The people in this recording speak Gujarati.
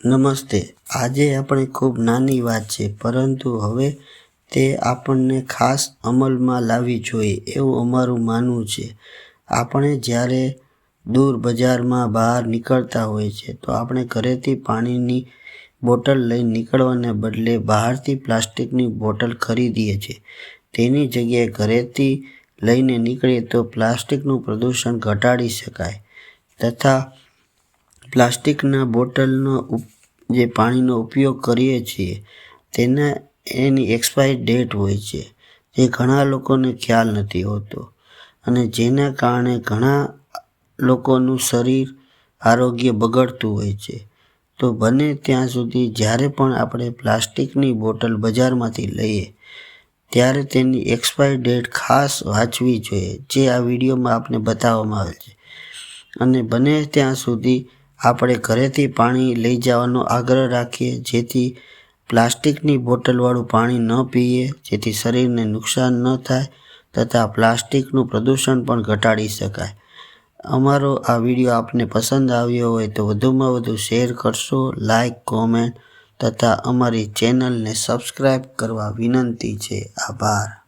નમસ્તે. આજે આપણે ખૂબ નાની વાત છે, પરંતુ હવે તે આપણને ખાસ અમલમાં લાવવી જોઈએ એવું અમારું માનવું છે. આપણે જ્યારે દૂર બજારમાં બહાર નીકળતા હોય છે, તો આપણે ઘરેથી પાણીની બોટલ લઈ નીકળવાને બદલે બહારથી પ્લાસ્ટિકની બોટલ ખરીદીએ છીએ. તેની જગ્યાએ ઘરેથી લઈને નીકળીએ તો પ્લાસ્ટિકનું પ્રદૂષણ ઘટાડી શકાય તથા પ્લાસ્ટિકના બોટલનો જે પાણીનો ઉપયોગ કરીએ છીએ, તેના, એની એક્સપાયરી ડેટ હોય છે, જે ઘણા લોકોને ખ્યાલ નથી હોતો. અને જેના કારણે ઘણા લોકોનું શરીર આરોગ્ય બગડતું હોય છે. તો બને ત્યાં સુધી જ્યારે પણ આપણે પ્લાસ્ટિકની બોટલ બજારમાંથી લઈએ, ત્યારે તેની એક્સપાયરી ડેટ ખાસ વાંચવી જોઈએ, જે આ વિડીયોમાં આપને બતાવવામાં આવે છે. અને બને ત્યાં સુધી આપણે ઘરેથી પાણી લઈ જવાનો આગ્રહ રાખીએ, જેથી પ્લાસ્ટિકની બોટલવાળું પાણી ન પીએ, જેથી શરીરને નુકસાન ન થાય તથા પ્લાસ્ટિકનું પ્રદૂષણ પણ ઘટાડી શકાય. અમારો આ વીડિયો આપને પસંદ આવ્યો હોય તો વધુમાં વધુ શેર કરશો, લાઈક, કોમેન્ટ તથા અમારી ચેનલને સબસ્ક્રાઈબ કરવા વિનંતી છે. આભાર.